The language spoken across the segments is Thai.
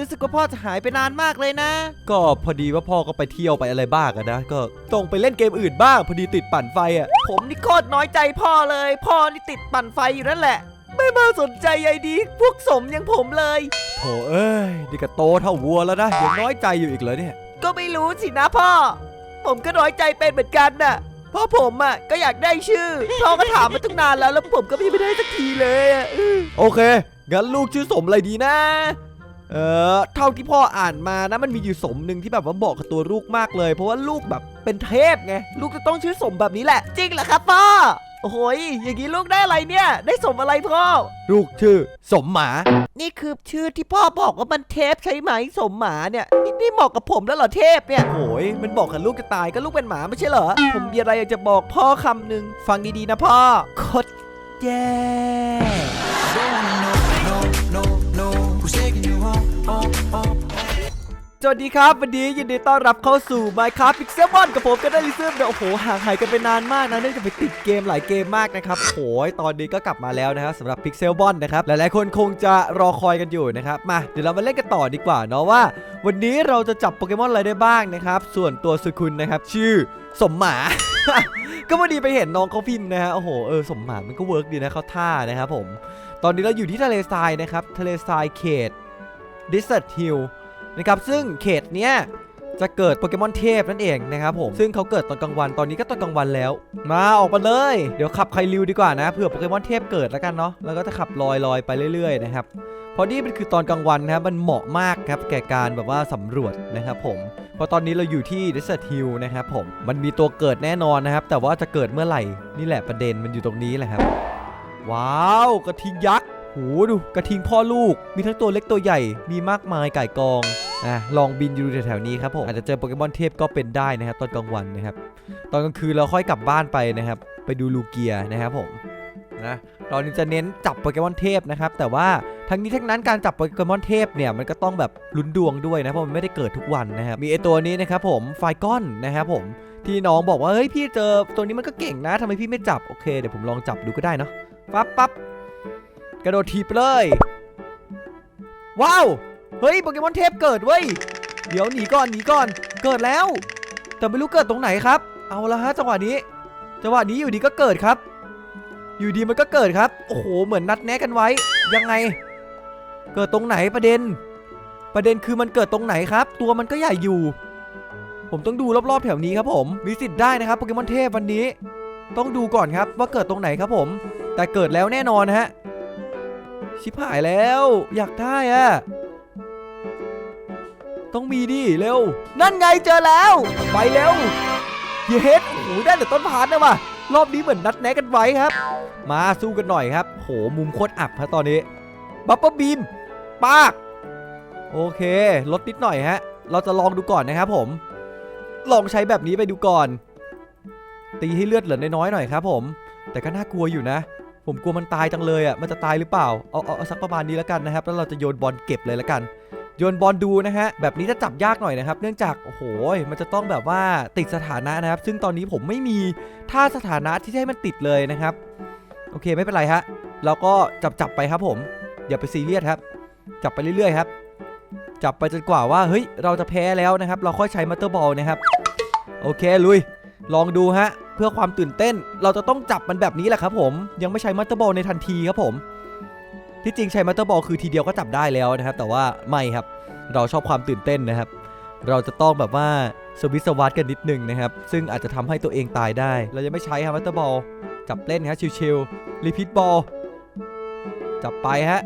รู้สึกว่าพ่อจะหายไปนานมากเลยนะ ก็พอดีว่าพ่อก็ไปเที่ยวไปอะไรบ้างอะนะ ก็ต้องไปเล่นเกมอื่นบ้าง พอดีติดปั่นไฟอะผมนี่โคตรน้อยใจพ่อเลย พ่อนี่ติดปั่นไฟอยู่นั่นแหละ ไม่มาสนใจใยดี พวกสมอย่างผมเลย โถเอ้ยนี่ก็โตเท่าวัวแล้วนะยังน้อยใจอยู่อีกเลยเนี่ย ก็ไม่รู้สินะพ่อ ผมก็น้อยใจเป็นเหมือนกันน่ะเพราะผมอะก็อยากได้ชื่อพ่อก็ถามมาตั้งนานแล้วแล้วผมก็ยังไม่ได้สักทีเลยอะโอเค งั้นลูกชื่อสมอะไรดีนะ เออเท่าที่พ่ออ่านมานะมันมีอยู่สมหนึ่งที่แบบว่าบอกกับตัวลูกมากเลย เพราะว่าลูกแบบเป็นเทพไงลูกจะต้องชื่อสมแบบนี้แหละ จริงเหรอครับพ่อโอ้โหยอย่างนี้ลูกได้อะไรเนี่ย ได้สมอะไรพ่อ ลูกชื่อ สมหมา นี่คือชื่อที่พ่อบอกว่ามันเทพใช่ไหมสมหมาเนี่ยนี่นี่เหมาะกับผมแล้วเหรอเทพเนี่ยโอ้ยมันบอกกับลูกจะตายก็ลูกเป็นหมาไม่ใช่เหรอ ผมมีอะไรอยากจะบอกพ่อคำหนึ่งฟังดีๆนะพ่อคดแย่ สวัสดีครับวันนี้ยินดีต้อนรับเข้าสู่ Minecraft Pixel m o n กับผมกันได้ลิซึมเนี่ยโอ้โหห่างหายกันไปนานมากนะเนื่องจากไปติดเกมหลายเกมมากนะครับโอ้ยตอนนี้ก็กลับมาแล้วนะครับสำหรับ Pixel m o n นะครับหลายๆคนคงจะรอคอยกันอยู่นะครับมาเดี๋ยวเรามาเล่นกันต่อดีกว่าเนาะว่า วันนี้เราจะจับโปเกมอนอะไรได้บ้างนะครับส่วนตัวสุคุณนะครับชื่อสมหมาก็พอดีไปเห็นน้องเขาพิมพ์นะฮะโอ้โหเออสมหมามันก็เวิร์กดีนะเขาท่านะครับผมตอนนี้เราอยู่ที่ทะเลทรายนะครับทะเลทรายเขต Desert Hill นะครับซึ่งเขตเนี้ยจะเกิดโปเกมอนเทพนั่นเองนะครับผม ซึ่งเขาเกิดตอนกลางวัน ตอนนี้ก็ตอนกลางวันแล้ว มาออกมาเลย เดี๋ยวขับไคลิวดีกว่านะ เผื่อโปเกมอนเทพเกิดแล้วกันเนาะ แล้วก็จะขับลอยลอยไปเรื่อยๆนะครับเพราะนี่มันคือตอนกลางวันนะครับ มันเหมาะมากครับแก่การแบบว่าสำรวจนะครับผม เพราะตอนนี้เราอยู่ที่ Desert Hill นะครับผม มันมีตัวเกิดแน่นอนนะครับ แต่ว่าจะเกิดเมื่อไหร่ นี่แหละประเด็นมันอยู่ตรงนี้แหละครับ ว้าว กระทิงยักษ์ โหดูกระทิงพ่อลูก มีทั้งตัวเล็กตัวใหญ่ มีมากมายไก่กองอะลองบินอยู่แถวๆนี้ครับผมอาจจะเจอโปเกมอนเทพก็เป็นได้นะครับ ตอนกลางวันนะครับ ตอนกลางคืนเราค่อยกลับบ้านไปนะครับ ไปดูลูเกียนะครับผมนะตอนนี้จะเน้นจับโปเกมอนเทพนะครับ แต่ว่าทั้งนี้ทั้งนั้นการจับโปเกมอนเทพเนี่ยมันก็ต้องแบบลุ้นดวงด้วยนะเพราะมันไม่ได้เกิดทุกวันนะครับมีไอตัวนี้นะครับผมไฟก้อนนะครับผมที่น้องบอกว่าเฮ้ยพี่เจอตัวนี้มันก็เก่งนะทำไมพี่ไม่จับโอเคเดี๋ยวผมลองจับดูก็ได้เนาะปั๊บปั๊บ กระโดดทีบไปเลย ว้าว เฮ้ยโปเกมอนเทพเกิดเว้ย เดี๋ยวหนีก่อนหนีก่อน เกิดแล้ว แต่ไม่รู้เกิดตรงไหนครับ เอาละฮะจังหวะนี้ จังหวะนี้อยู่ดีก็เกิดครับ อยู่ดีมันก็เกิดครับ โอ้โห เหมือนนัดแนะกันไว้ ยังไง เกิดตรงไหนประเด็น ประเด็นคือมันเกิดตรงไหนครับ ตัวมันก็ใหญ่อยู่ ผมต้องดูรอบๆแถวนี้ครับผม มีสิทธิ์ได้นะครับโปเกมอนเทพวันนี้ ต้องดูก่อนครับว่าเกิดตรงไหนครับผม แต่เกิดแล้วแน่นอนฮะ ชิบหายแล้ว อยากได้อะต้องมีดิเร็ว นั่นไงเจอแล้ว ไปเร็วเยสโอ้โหได้แต่ต้นพานนะว่ะรอบนี้เหมือนนัดแนะกันไว้ครับ มาสู้กันหน่อยครับ โหมุมโคตรอับฮะตอนนี้บัฟเฟอร์บีมปากโอเคลดนิดหน่อยฮะ เราจะลองดูก่อนนะครับผม ลองใช้แบบนี้ไปดูก่อน ตีให้เลือดเหลือน้อยๆหน่อยครับผม แต่ก็น่ากลัวอยู่นะ ผมกลัวมันตายจังเลยอะ มันจะตายหรือเปล่า เอาเอาเอาสักประมาณนี้แล้วกันนะครับ แล้วเราจะโยนบอลเก็บเลยแล้วกัน โยนบอลดูนะฮะ แบบนี้จะจับยากหน่อยนะครับ เนื่องจาก โอ้โห มันจะต้องแบบว่าติดสถานะนะครับ ซึ่งตอนนี้ผมไม่มีท่าสถานะที่จะให้มันติดเลยนะครับ โอเคไม่เป็นไรฮะ เราก็จับจับไปครับผม อย่าไปซีเรียสครับ จับไปเรื่อยๆครับ จับไปจนกว่าว่า เฮ้ย เราจะแพ้แล้วนะครับ เราค่อยใช้มัตเตอร์บอลนะครับ โอเคลุย ลองดูฮะ เพื่อความตื่นเต้นเราจะต้องจับมันแบบนี้แหละครับผม ยังไม่ใช้มัตเตอร์บอลในทันทีครับผม ที่จริงใช้มัตเตอร์บอลคือทีเดียวก็จับได้แล้วนะครับ แต่ว่าไม่ครับ เราชอบความตื่นเต้นนะครับ เราจะต้องแบบว่าสวิตช์สวัสดกันนิดนึงนะครับ ซึ่งอาจจะทำให้ตัวเองตายได้ เราจะไม่ใช้ครับมัตเตอร์บอลจับเล่นครับชิวๆรีพิทบอลจับไปฮะ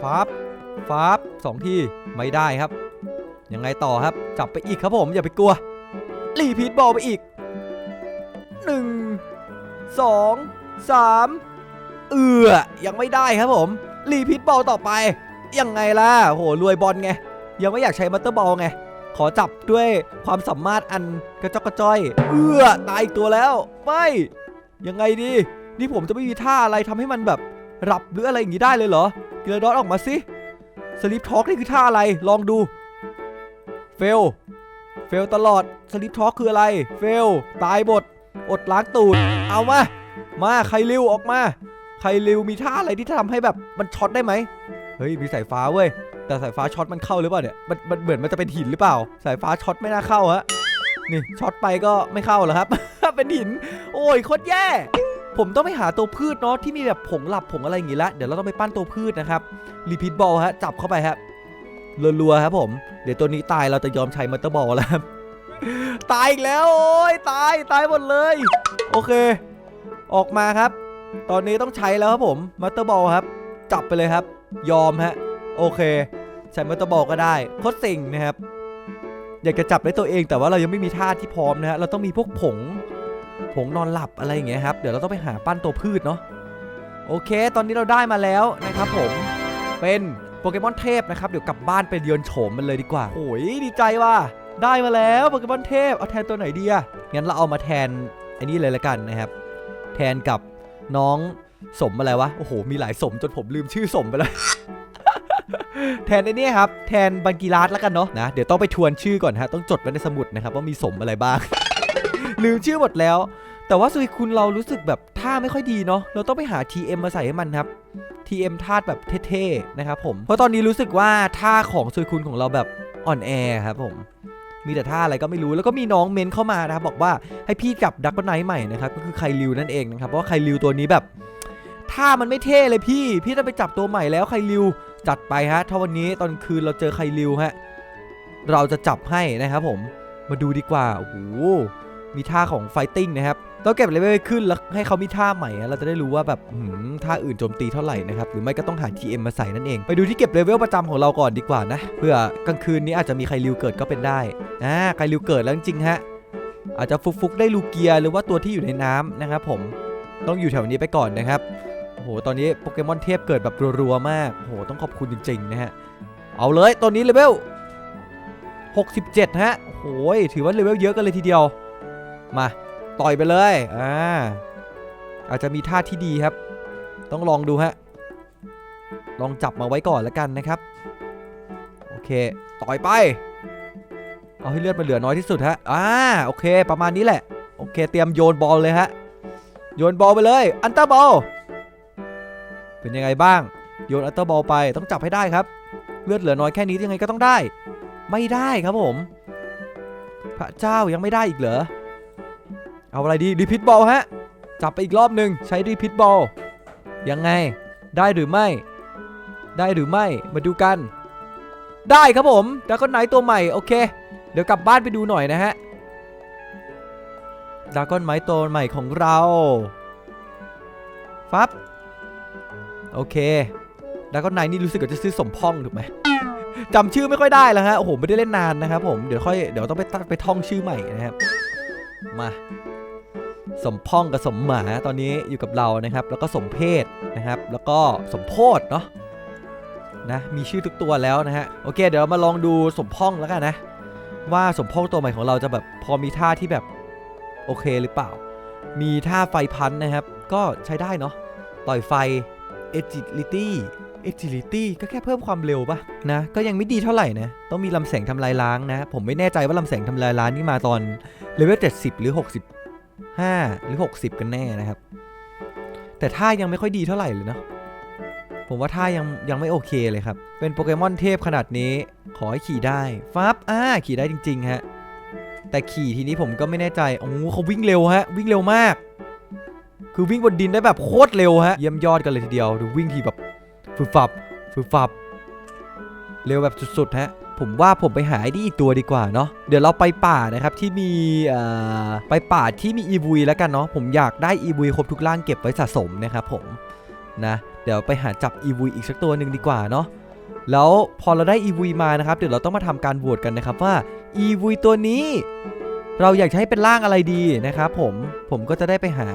ฟาบฟาบสองทีไม่ได้ครับ ยังไงต่อครับ จับไปอีกครับผมอย่าไปกลัวรีพีทบอลไปอีก หนึ่งสองสามเอือยังไม่ได้ครับผม รีพีทบอลต่อไป ยังไงล่ะโหรวยบอลไง ยังไม่อยากใช้มัตเตอร์บอลไง ขอจับด้วยความสามารถอันกระจอกกระจ้อย เอือตายอีกตัวแล้ว ไม่ ยังไงดี นี่ผมจะไม่มีท่าอะไรทำให้มันแบบรับหรืออะไรอย่างนี้ได้เลยเหรอเกลดอสออกมาสิสลิปท็อกนี่คือท่าอะไรลองดูเฟลเฟลตลอดสลิปท็อกคืออะไรเฟลตายบท อดล้างตูด เอามา มาใครริวออกมา ใครริวมีท่าอะไรที่ทำให้แบบมันช็อตได้ไหม เฮ้ยมีสายฟ้าเว้ย แต่สายฟ้าช็อตมันเข้าหรือเปล่าเนี่ย มันมันเหมือนมันจะเป็นหินหรือเปล่า สายฟ้าช็อตไม่น่าเข้าฮะ นี่ช็อตไปก็ไม่เข้าหรอครับ เป็นหิน โอ้ยโคตรแย่ ผมต้องไปหาตัวพืชเนาะที่มีแบบผงหลับผงอะไรอย่างงี้ละ เดี๋ยวเราต้องไปปั้นตัวพืชนะครับ รีพีทบอลฮะ จับเข้าไปครับรัวๆครับผม เดี๋ยวตัวนี้ตายเราจะยอมใช้มัตเตอร์บอลแล้วครับ ตายอีกแล้วโอ้ยตายตายหมดเลย โอเค ออกมาครับ ตอนนี้ต้องใช้แล้วครับผมมัตเตอร์บอลครับ จับไปเลยครับ ยอมฮะ โอเค ใช้มัตเตอร์บอลก็ได้โคตรสิ่งนะครับ อยากจะจับได้ตัวเองแต่ว่าเรายังไม่มีท่าที่พร้อมนะฮะเราต้องมีพวกผง ผงนอนหลับอะไรอย่างเงี้ยครับ เดี๋ยวเราต้องไปหาปั้นตัวพืชเนาะโอเค ตอนนี้เราได้มาแล้วนะครับผมเป็นโปเกมอนเทพนะครับ เดี๋ยวกลับบ้านไปเยือนโฉมมันเลยดีกว่าโอ้ยดีใจว่ะ ได้มาแล้วโปเกมอนเทพ เอาแทนตัวไหนดีอะงั้นเราเอามาแทนไอ้นี่เลยละกันนะครับ แทนกับน้องสมอะไรวะ โอ้โห มีหลายสมจนผมลืมชื่อสมไปแล้ว แทนไอ้นี่ครับ แทนบังกีราสแล้วกันเนาะนะ เดี๋ยวต้องไปทวนชื่อก่อนฮะ ต้องจดไว้ในสมุดนะครับว่ามีสมอะไรบ้าง ลืมชื่อหมดแล้ว แต่ว่าสุยคุณเรารู้สึกแบบท่าไม่ค่อยดีเนาะ เราต้องไปหา TM มาใส่ให้มันครับ TM ท่าแบบเท่ๆนะครับผม เพราะตอนนี้รู้สึกว่าท่าของสุยคุณของเราแบบอ่อนแอครับผม มีแต่ท่าอะไรก็ไม่รู้แล้วก็มีน้องเมนเข้ามานะครับบอกว่าให้พี่จับดักไนท์ใหม่นะครับก็คือไคลิวนั่นเองนะครับเพราะว่าไคลิวตัวนี้แบบท่ามันไม่เท่เลยพี่ พี่ต้องไปจับตัวใหม่แล้วไคลิวจัดไปฮะถ้าวันนี้ตอนคืนเราเจอไคลิวฮะเราจะจับให้นะครับผมมาดูดีกว่าโอ้โหมีท่าของไฟติ้งนะครับ ต้องเก็บเลเวลขึ้นแล้วให้เขามีท่าใหม่ เราจะได้รู้ว่าแบบท่าอื่นโจมตีเท่าไหร่นะครับ หรือไม่ก็ต้องหา TM มาใส่นั่นเอง ไปดูที่เก็บเลเวลประจำของเราก่อนดีกว่านะ เพื่อกลางคืนนี้อาจจะมีใครริวเกิดก็เป็นได้ อ่า ใครริวเกิดแล้วจริงๆฮะ อาจจะฟุกๆได้ลูเกียหรือว่าตัวที่อยู่ในน้ำนะครับผม ต้องอยู่แถวนี้ไปก่อนนะครับ โอ้โห ตอนนี้โปเกมอนเทพเกิดแบบรัวๆมาก โอ้โห ต้องขอบคุณจริงๆนะฮะ เอาเลยตัวนี้เลเวล67 ฮะ โอ้โหถือว่าเลเวลเยอะกันเลยทีเดียว มา ต่อยไปเลยอ่าอาจจะมีท่าที่ดีครับ ต้องลองดูฮะ ลองจับมาไว้ก่อนแล้วกันนะครับ โอเค ต่อยไป เอาให้เลือดมันเหลือน้อยที่สุดฮะ อ่า โอเค ประมาณนี้แหละ โอเค เตรียมโยนบอลเลยฮะ โยนบอลไปเลย อันเตอร์บอล เป็นยังไงบ้าง โยนอันเตอร์บอลไป ต้องจับให้ได้ครับ เลือดเหลือน้อยแค่นี้ยังไงก็ต้องได้ ไม่ได้ครับผม พระเจ้ายังไม่ได้อีกเหรอ เอาอะไรดีรีพิทบอลฮะ จับไปอีกรอบหนึ่งใช้รีพิทบอลยังไง ได้หรือไม่ ได้หรือไม่มาดูกัน ได้ครับผมดากอนไนตัวใหม่โอเค เดี๋ยวกลับบ้านไปดูหน่อยนะฮะดาก้อนไม้ตัวใหม่ของเรา ฟับ โอเคดาก้อนไนนี่รู้สึกว่าจะซื้อสมพ่องถูกไหมจำชื่อไม่ค่อยได้แล้วฮะ โอ้โห ไม่ได้เล่นนานนะครับผม เดี๋ยวค่อย เดี๋ยวต้องไปตั้งไปท่องชื่อใหม่นะครับ มา สมพ่องกับสมหมาตอนนี้อยู่กับเรานะครับ แล้วก็สมเพศนะครับ แล้วก็สมโพธเนาะนะมีชื่อทุกตัวแล้วนะฮะโอเค เดี๋ยวเรามาลองดูสมพ่องแล้วกันนะ ว่าสมพ่องตัวใหม่ของเราจะแบบพอมีท่าที่แบบโอเคหรือเปล่า มีท่าไฟพันนะครับ ก็ใช้ได้เนาะต่อยไฟ agility agility ก็แค่เพิ่มความเร็วปะนะก็ยังไม่ดีเท่าไหร่นะต้องมีลำแสงทำลายล้างนะ ผมไม่แน่ใจว่าลำแสงทำลายล้างนี่มาตอนเลเวล70 หรือ 5 หรือ 60 กันแน่นะครับ แต่ท่ายังไม่ค่อยดีเท่าไหร่เลยเนาะผมว่าท่ายังยังไม่โอเคเลยครับ เป็นโปเกมอนเทพขนาดนี้ ขอให้ขี่ได้ฟับอ่าขี่ได้จริงๆฮะ แต่ขี่ทีนี้ผมก็ไม่แน่ใจโอ้เขาวิ่งเร็วฮะ วิ่งเร็วมาก คือวิ่งบนดินได้แบบโคตรเร็วฮะ เยี่ยมยอดกันเลยทีเดียว ดูวิ่งทีแบบฟืบฟับฟืบฟับ เร็วแบบสุดๆฮะ ผมว่าผมไปหาไอ้นี่อีกตัวดีกว่าเนาะเดี๋ยวเราไปป่านะครับที่มีไปป่าที่มีอีวีแล้วกันเนาะผมอยากได้อีวีครบทุกร่างเก็บไว้สะสมนะครับผมนะเดี๋ยวไปหาจับอีวีอีกสักตัวหนึ่งดีกว่าเนาะแล้วพอเราได้อีวีมานะครับ เดี๋ยวเราต้องมาทำการโหวตกันนะครับว่าอีวีตัวนี้ เราอยากให้เป็นร่างอะไรดีนะครับผมผมก็จะได้ไปหา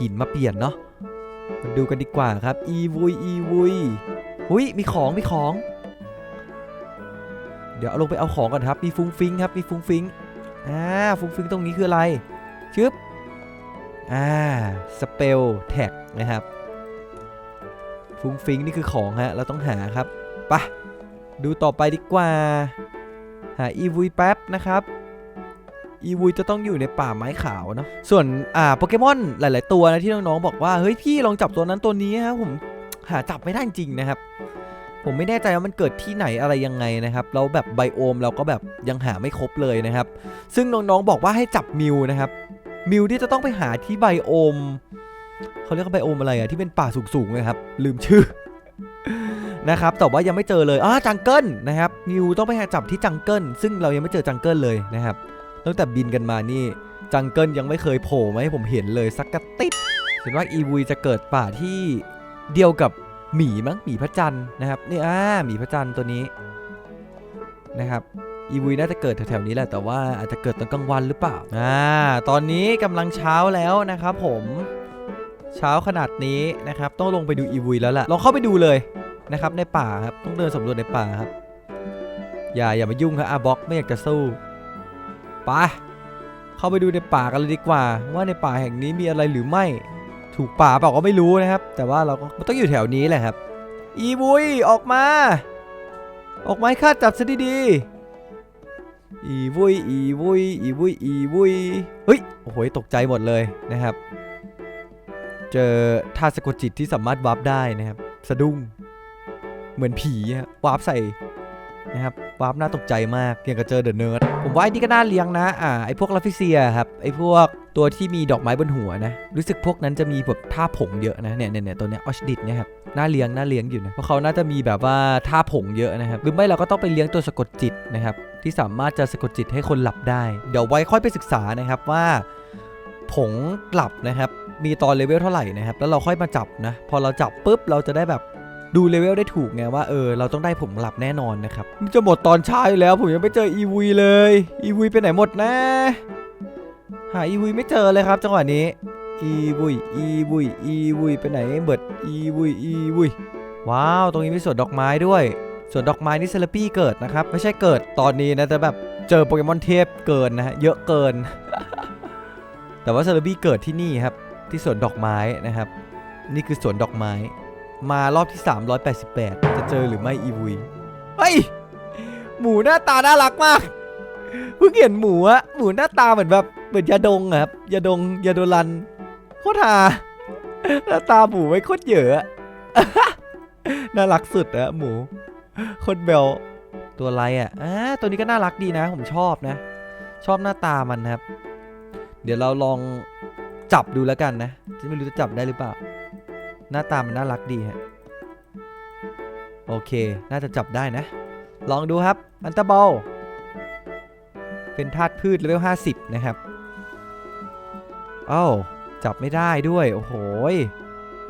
หินมาเปลี่ยนเนาะมาดูกันดีกว่าครับอีวุยอีวุยหุยมีของมีของ เดี๋ยวเอาลงไปเอาของก่อนครับ มีฟุ้งฟิงครับ มีฟุ้งฟิงอ่า ฟุ้งฟิงตรงนี้คืออะไร ชึบ อ่า สเปลแท็กนะครับ ฟุ้งฟิงนี่คือของฮะ เราต้องหาครับปะดูต่อไปดีกว่า หาอีวุยแป๊บนะครับ อีวุยจะต้องอยู่ในป่าไม้ขาวเนาะ ส่วนอ่าโปเกมอนหลาย ๆ ตัวนะที่น้อง ๆ บอกว่า เฮ้ยพี่ลองจับตัวนั้นตัวนี้ครับผมหาจับไม่ได้จริงนะครับ ผมไม่แน่ใจว่ามันเกิดที่ไหนอะไรยังไงนะครับแล้วแบบไบโอมเราก็แบบยังหาไม่ครบเลยนะครับ ซึ่งน้องๆบอกว่าให้จับมิวนะครับมิวที่จะต้องไปหาที่ไบโอมเขาเรียกว่าไบโอมอะไรอะที่เป็นป่าสูงๆนะครับ ลืมชื่อนะครับแต่ว่ายังไม่เจอเลยอ่าจังเกิลนะครับมิวต้องไปหาจับที่จังเกิลซึ่งเรายังไม่เจอจังเกิลเลยนะครับตั้งแต่บินกันมานี่จังเกิลยังไม่เคยโผล่มาให้ผมเห็นเลยสักกระติดเห็นว่าอีวุยจะเกิดป่าที่เดียวกับ หมีมั้งหมีพระจันทร์นะครับนี่อ่าหมีพระจันทร์ตัวนี้นะครับอีวุยน่าจะเกิดแถวๆนี้แหละแต่ว่าอาจจะเกิดตอนกลางวันหรือเปล่าอ่าตอนนี้กำลังเช้าแล้วนะครับผมเช้าขนาดนี้นะครับต้องลงไปดูอีวุยแล้วล่ะลองเข้าไปดูเลยนะครับในป่าครับต้องเดินสำรวจในป่าครับ อย่าอย่ามายุ่งครับอาบ็อกไม่อยากจะสู้ไปเข้าไปดูในป่ากันเลยดีกว่า ว่าในป่าแห่งนี้มีอะไรหรือไม่ ถูกป่าเปล่าก็ไม่รู้นะครับ แต่ว่าเราก็มันต้องอยู่แถวนี้แหละครับ อีบุยออกมา ออกมาให้ข้าจับซะดีๆอีบุยอีบุยอีบุยอีบุยเฮ้ยโอ้โหตกใจหมดเลยนะครับ เจอท่าสะกดจิตที่สามารถวาร์ปได้นะครับ สะดุ้งเหมือนผีอะวาร์ปใส่นะครับ วาร์ปน่าตกใจมากย่างกับเจอเดอะเนิร์ดผมว่าไอ้นี่ก็น่าเลี้ยงนะอ่าไอ้พวกลาฟิเซียครับไอ้พวกตัวที่มีดอกไม้บนหัวนะรู้สึกพวกนั้นจะมีแบบท่าผงเยอะนะเนี่ยเนี่ยเนี่ยตัวเนี้ยออชดิดเนี่ยครับน่าเลี้ยงน่าเลี้ยงอยู่นะเพราะเขาน่าจะมีแบบว่าท่าผงเยอะนะครับหรือไม่เราก็ต้องไปเลี้ยงตัวสะกดจิตนะครับที่สามารถจะสะกดจิตให้คนหลับได้ เดี๋ยวไว้ค่อยไปศึกษานะครับว่าผงหลับนะครับมีตอนเลเวลเท่าไหร่นะครับแล้วเราค่อยมาจับนะพอเราจับปุ๊บเราจะได้แบบ ดูเลเวลได้ถูกไงว่าเออเราต้องได้ผมหลับแน่นอนนะครับมันจะหมดตอนเช้าอยู่แล้ว ผมยังไม่เจออีวีเลยอีวีไปไหนหมดนะ หาอีวีไม่เจอเลยครับจังหวะนี้อีวีอีวีอีวีไปไหนเบิดอีวีอีวีว้าว ตรงนี้มีสวนดอกไม้ด้วยสวนดอกไม้นี่เซเลปี้เกิดนะครับ ไม่ใช่เกิดตอนนี้นะแต่แบบเจอโปเกมอนเทพเกินนะฮะเยอะเกิน แต่ว่าเซเลปี้เกิดที่นี่ครับ ที่สวนดอกไม้นะครับ นี่คือสวนดอกไม้ มารอบที่ 388 จะเจอหรือไม่อีวุยเฮ้ย หมูหน้าตาน่ารักมาก เพิ่งเห็นหมูอะหมูหน้าตาเหมือนแบบเหมือนยาดงอะครับยาดงยาโดรันโคตรฮาหน้าตาหมูไม่โคตรเยอะ น่ารักสุดอะหมูโคตรเบลตัวอะไรอะอ่าตัวนี้ก็น่ารักดีนะ ผมชอบนะ ชอบหน้าตามันนะครับ เดี๋ยวเราลองจับดูแล้วกันนะ ไม่รู้จะจับได้หรือเปล่า หน้าตามันน่ารักดีฮะโอเค น่าจะจับได้นะ ลองดูครับ อันตาบอล เป็นธาตุพืชเลเวล50 นะครับอ้าวจับไม่ได้ด้วย โอ้โห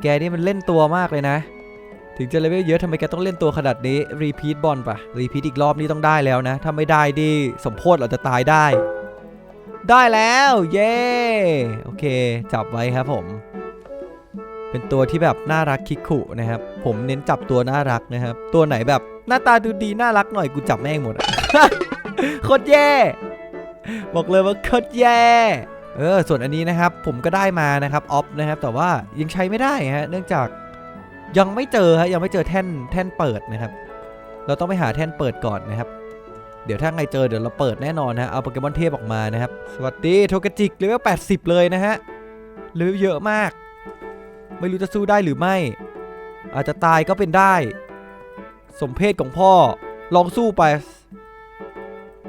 แกนี่มันเล่นตัวมากเลยนะ ถึงจะเลเวลเยอะทำไมแกต้องเล่นตัวขนาดนี้ รีพีทบอลปะรีพีทอีกรอบนี้ต้องได้แล้วนะ ถ้าไม่ได้ดิสมโพธเราจะตายได้ ได้แล้ว เย้ โอเค จับไว้ครับผม เป็นตัวที่แบบน่ารักคิกคุนะครับ ผมเน้นจับตัวน่ารักนะครับ ตัวไหนแบบหน้าตาดูดีน่ารักหน่อยกูจับแม่งหมดโคตรแย่ บอกเลยว่าโคตรแย่เออส่วนอันนี้นะครับผมก็ได้มานะครับออฟนะครับ แต่ว่ายังใช้ไม่ได้ฮะเนื่องจากยังไม่เจอฮะยังไม่เจอแท่นแท่นเปิดนะครับ เราต้องไปหาแท่นเปิดก่อนนะครับ เดี๋ยวถ้าไงเจอเดี๋ยวเราเปิดแน่นอนนะฮะเอาโปเกมอนเทพออกมานะครับ สวัสดีโทกจิกเลเวล80 เลยนะฮะเลเวลเยอะมาก ไม่รู้จะสู้ได้หรือไม่ อาจจะตายก็เป็นได้ สมเพศของพ่อ ลองสู้ไป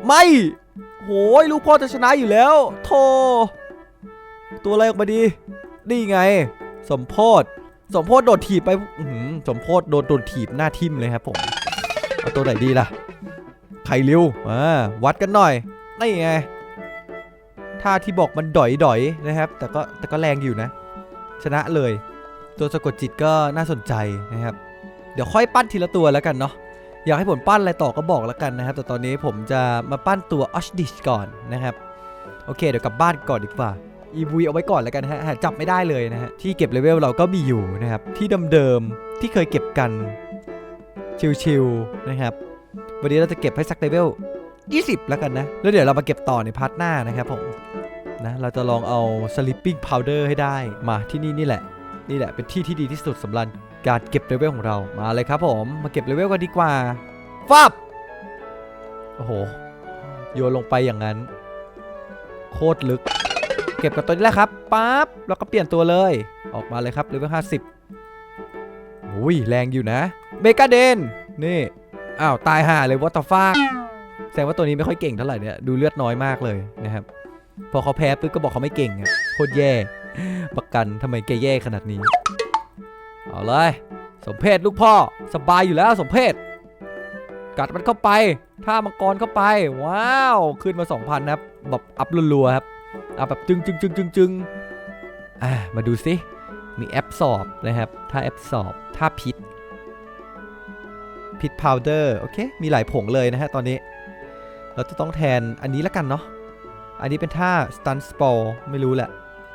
ไม่ โหยลูกพ่อจะชนะอยู่แล้วโธ่ตัวอะไรออกมาดีนี่ไง สมโพธสมโพธโดดถีบไปหือสมโพธโดนโดนถีบหน้าทิ่มเลยครับผมเอาตัวไหนดีล่ะไข่ริ้วอ่าวัดกันหน่อยนี่ไงท่าที่บอกมันดอยดอยๆนะครับ แต่ก็แต่ก็แรงอยู่นะ ชนะเลย ตัวสะกดจิตก็น่าสนใจนะครับ เดี๋ยวค่อยปั้นทีละตัวแล้วกันเนาะอยากให้ผมปั้นอะไรต่อก็บอกแล้วกันนะครับ แต่ตอนนี้ผมจะมาปั้นตัวออชดิชก่อนนะครับ โอเค เดี๋ยวกลับบ้านก่อนดีกว่าอีวีเอาไว้ก่อนแล้วกันฮะจับไม่ได้เลยนะฮะที่เก็บเลเวลเราก็มีอยู่นะครับ ที่เดิมๆที่เคยเก็บกันชิวๆนะครับ วันนี้เราจะเก็บให้สักเลเวล 20 แล้วกันนะ แล้วเดี๋ยวเรามาเก็บต่อในพาร์ทหน้านะครับผมนะเราจะลองเอา sleeping powder ให้ได้มาที่นี่นี่แหละ นี่แหละเป็นที่ที่ดีที่สุดสำหรับการเก็บเลเวลของเรามาเลยครับผมมาเก็บเลเวลกันดีกว่าฟับโอ้โหโยนลงไปอย่างนั้น โคตรลึก เก็บกับตัวนี้แหละครับปั๊บแล้วก็เปลี่ยนตัวเลย ออกมาเลยครับเลเวล50อุ้ยแรงอยู่นะเมกาเดนนี่อ้าวตายห่าเลยวัตฟากแสดงว่าตัวนี้ไม่ค่อยเก่งเท่าไหร่เนี่ยดูเลือดน้อยมากเลยนะครับ พอเขาแพ้ปุ๊บก็บอกเขาไม่เก่งอะโคตรแย่ ประกันทำไมแกแย่ขนาดนี้ เอาเลย สมเพศลูกพ่อ สบายอยู่แล้วสมเพศกัดมันเข้าไปท่ามังกรเข้าไป ว้าว ขึ้นมา 2,000นะครับแบบอัพรัวๆครับอัพแบบจึงจึงจึงจึงจึงอ่ามาดูสิมีแอปสอบนะครับท่าแอปสอบท่าพิษพิษพาวเดอร์โอเค มีหลายผงเลยนะฮะตอนนี้ เราจะต้องแทนอันนี้แล้วกันเนาะอันนี้เป็นท่า stun spore ไม่รู้แหละ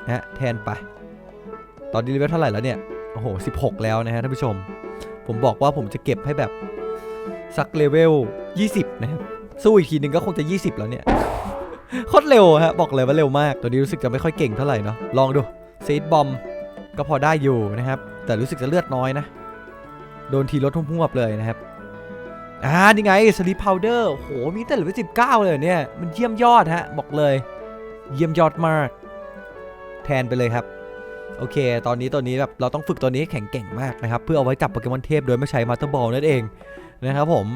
นะฮะแทนไป ตอนนี้เลเวลเท่าไหร่แล้วเนี่ย โอ้โห 16 แล้วนะฮะท่านผู้ชม ผมบอกว่าผมจะเก็บให้แบบสักเลเวล 20 นะครับ สู้อีกทีหนึ่งก็คงจะ 20 แล้วเนี่ยโคตรเร็วฮะบอกเลยว่าเร็วมากตัวนี้รู้สึกจะไม่ค่อยเก่งเท่าไหร่เนาะลองดูซีดบอมก็พอได้อยู่นะครับ แต่รู้สึกจะเลือดน้อยนะ โดนทีรถทุ่มๆเลยนะครับอ่านี่ไงสลีปพาวเดอร์โอ้โหมีแต่เหลือสิบเก้าเลยเนี่ย มันเยี่ยมยอดฮะ บอกเลย เยี่ยมยอดมาก แทนไปเลยครับ โอเค ตอนนี้ตัวนี้แบบเราต้องฝึกตัวนี้ให้แข็งเก่งมากนะครับ เพื่อเอาไว้จับโปเกมอนเทพโดยไม่ใช้มาสเตอร์บอลนั่นเองนะครับผม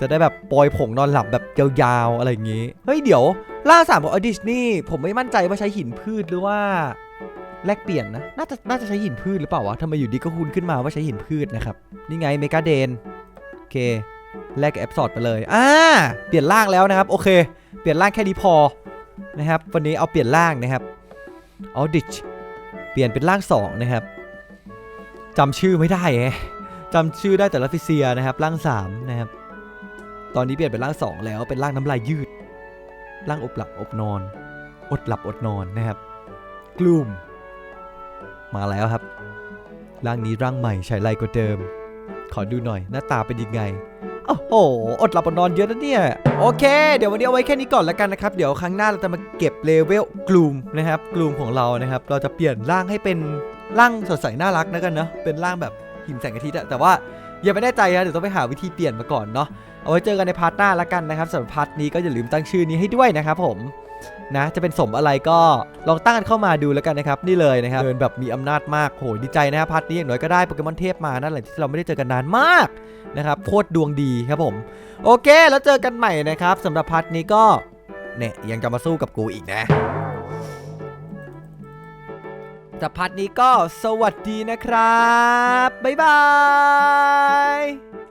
จะได้แบบปล่อยผงนอนหลับแบบยาวๆอะไรอย่างนี้ เฮ้ยเดี๋ยว ล่าสามของอดิชนี่ผมไม่มั่นใจว่าใช้หินพืชหรือว่าแลกเปลี่ยนนะ น่าจะน่าจะใช้หินพืชหรือเปล่าวะทำไมอยู่ดีก็คุณขึ้นมาว่าใช้หินพืชนะครับ นี่ไงเมกาเดนโอเค แลกแอปสอดไปเลยอ่าเปลี่ยนร่างแล้วนะครับ โอเค เปลี่ยนร่างแค่นี้พอนะครับ วันนี้เอาเปลี่ยนร่างนะครับ เอดิชเปลี่ยนเป็นร่างสองนะครับจำชื่อไม่ได้แฮะจำชื่อได้แต่ละฟิเซียนะครับร่างสามนะครับ ตอนนี้เปลี่ยนเป็นร่างสองแล้วเป็นร่างน้ำลายยืดร่างอบหลับอบนอน อดหลับอดนอนนะครับ กลุ่ม มาแล้วครับ ร่างนี้ร่างใหม่ใช้ไรกว่าเดิม ขอดูหน่อยหน้าตาเป็นยังไง โอ้โห อดหลับอดนอนเยอะนะเนี่ย โอเค เดี๋ยววันนี้เอาไว้แค่นี้ก่อนแล้วกันนะครับ เดี๋ยวครั้งหน้าเราจะมาเก็บเลเวลกลุ่มนะครับ กลุ่มของเรานะครับ เราจะเปลี่ยนร่างให้เป็นร่างสดใสน่ารักนะกันเนาะ เป็นร่างแบบหิมแสงอาทิตย์อะแต่ว่ายังไม่แน่ใจนะเดี๋ยวต้องไปหาวิธีเปลี่ยนมาก่อนเนาะ เอาไว้เจอกันในพาร์ทหน้าแล้วกันนะครับสำหรับพาร์ทนี้ก็อย่าลืมตั้งชื่อนี้ให้ด้วยนะครับผม นะจะเป็นสมอะไรก็ลองตั้งกันเข้ามาดูแล้วกันนะครับ นี่เลยนะครับเดินแบบมีอำนาจมากโหดีใจนะครับพาร์ทนี้อย่างน้อยก็ได้โปเกมอนเทพมานั่นแหละที่เราไม่ได้เจอกันนานมากนะครับโคตรดวงดีครับผม โอเค แล้วเจอกันใหม่นะครับสำหรับพาร์ทนี้ก็เนี่ยยังจะมาสู้กับกูอีกนะแต่พาร์ทนี้ก็สวัสดีนะครับบ๊ายบาย